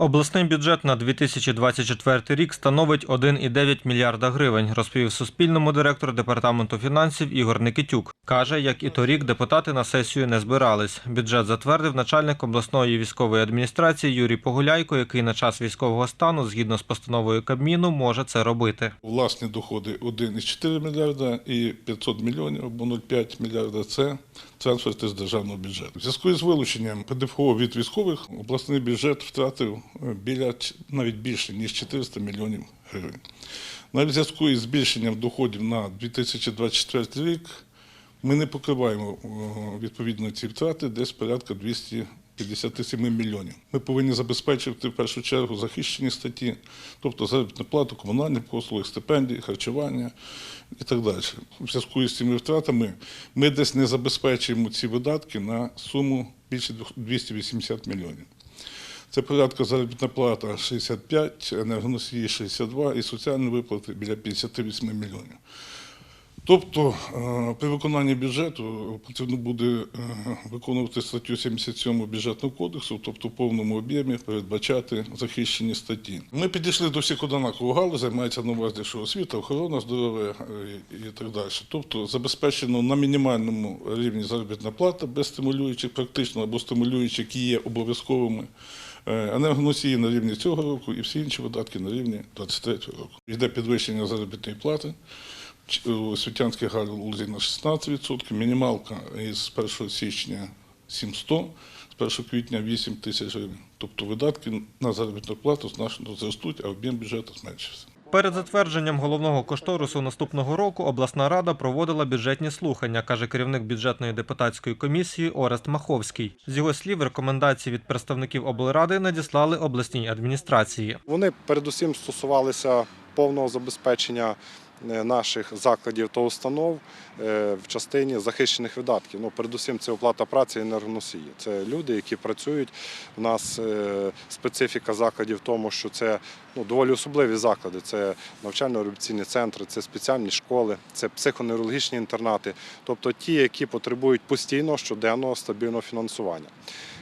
Обласний бюджет на 2024 рік становить 1,9 мільярда гривень, розповів Суспільному директор департаменту фінансів Ігор Никитюк. Каже, як і торік депутати на сесію не збирались. Бюджет затвердив начальник обласної військової адміністрації Юрій Погуляйко, який на час військового стану, згідно з постановою Кабміну, може це робити. Власні доходи 1,4 мільярда і 500 мільйонів або 0,5 мільярда – це трансферти з державного бюджету. В зв'язку з вилученням ПДФО від військових обласний бюджет втратив біля навіть більше ніж 400 мільйонів гривень. Навіть в зв'язку із збільшенням доходів на 2024 рік ми не покриваємо е, відповідно ці втрати десь порядка 257 мільйонів. Ми повинні забезпечити в першу чергу захищені статті, тобто заробітну плату, комунальні послуги, стипендії, харчування і так далі. У зв'язку з цими втратами ми десь не забезпечуємо ці видатки на суму більше 280 мільйонів. Це порядка заробітна плата 65, енергоносії 62 і соціальні виплати біля 58 мільйонів. Тобто е, при виконанні бюджету потрібно буде е, виконувати статтю 77 бюджетного кодексу, тобто в повному об'ємі передбачати захищені статті. Ми підійшли до всіх однаково галузей, мається на увазі, що освіта, охорона здоров'я е, і так далі. Тобто забезпечено на мінімальному рівні заробітна плата без стимулюючих, практично або стимулюючих, які є обов'язковими. Е, Енергоносії на рівні цього року і всі інші видатки на рівні 2023 року. Йде підвищення заробітної плати у освітянській галузі на 16%, мінімалка із 1 січня 700, з 1 квітня 8 тисяч гривень. Тобто видатки на заробітну плату значно зростуть, а об'єм бюджету зменшився. Перед затвердженням головного кошторису наступного року обласна рада проводила бюджетні слухання, каже керівник бюджетної депутатської комісії Орест Маховський. З його слів, рекомендації від представників облради надіслали обласній адміністрації. Вони передусім стосувалися повного забезпечення наших закладів та установ е, в частині захищених видатків. Ну, передусім, це оплата праці і енергоносії. Це люди, які працюють. У нас е, специфіка закладів в тому, що це ну, доволі особливі заклади. Це навчально-революційні центри, це спеціальні школи, це психоневрологічні інтернати, тобто ті, які потребують постійного щоденного стабільного фінансування.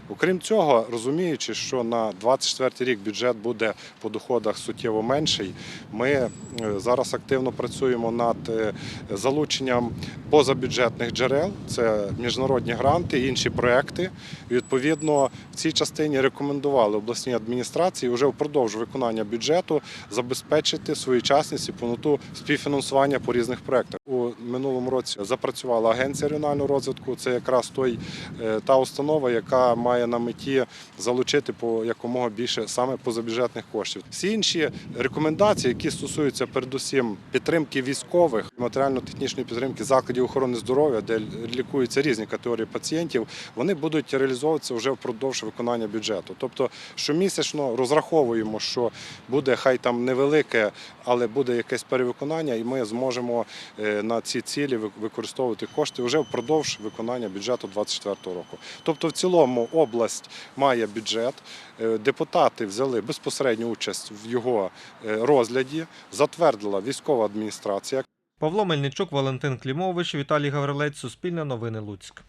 Окрім цього, розуміючи, що на 24 рік бюджет буде по доходах суттєво менший, ми е, зараз активно працюємо над е, залученням позабюджетних джерел, це міжнародні гранти, інші проекти. Відповідно, в цій частині рекомендували обласній адміністрації вже впродовж виконання бюджету забезпечити своєчасність і повноту співфінансування по різних проектах. У минулому році запрацювала агенція регіонального розвитку. Це якраз той е, та установа, яка має на меті залучити по якомога більше саме позабюджетних коштів. Всі інші рекомендації, які стосуються передусім підтримки військових, матеріально-технічної підтримки закладів охорони здоров'я, де лікуються різні категорії пацієнтів, вони будуть реалізовуватися вже впродовж виконання бюджету. Тобто щомісячно розраховуємо, що буде хай там невелике, але буде якесь перевиконання, і ми зможемо е, на ці цілі використовувати кошти вже впродовж виконання бюджету 2024 року. Тобто, в цілому область має бюджет. Е, Депутати взяли безпосередню участь в його е, розгляді, затвердила військова адміністрація. Павло Мельничук, Валентин Клімович, Віталій Гаврилець, Суспільне новини Луцьк.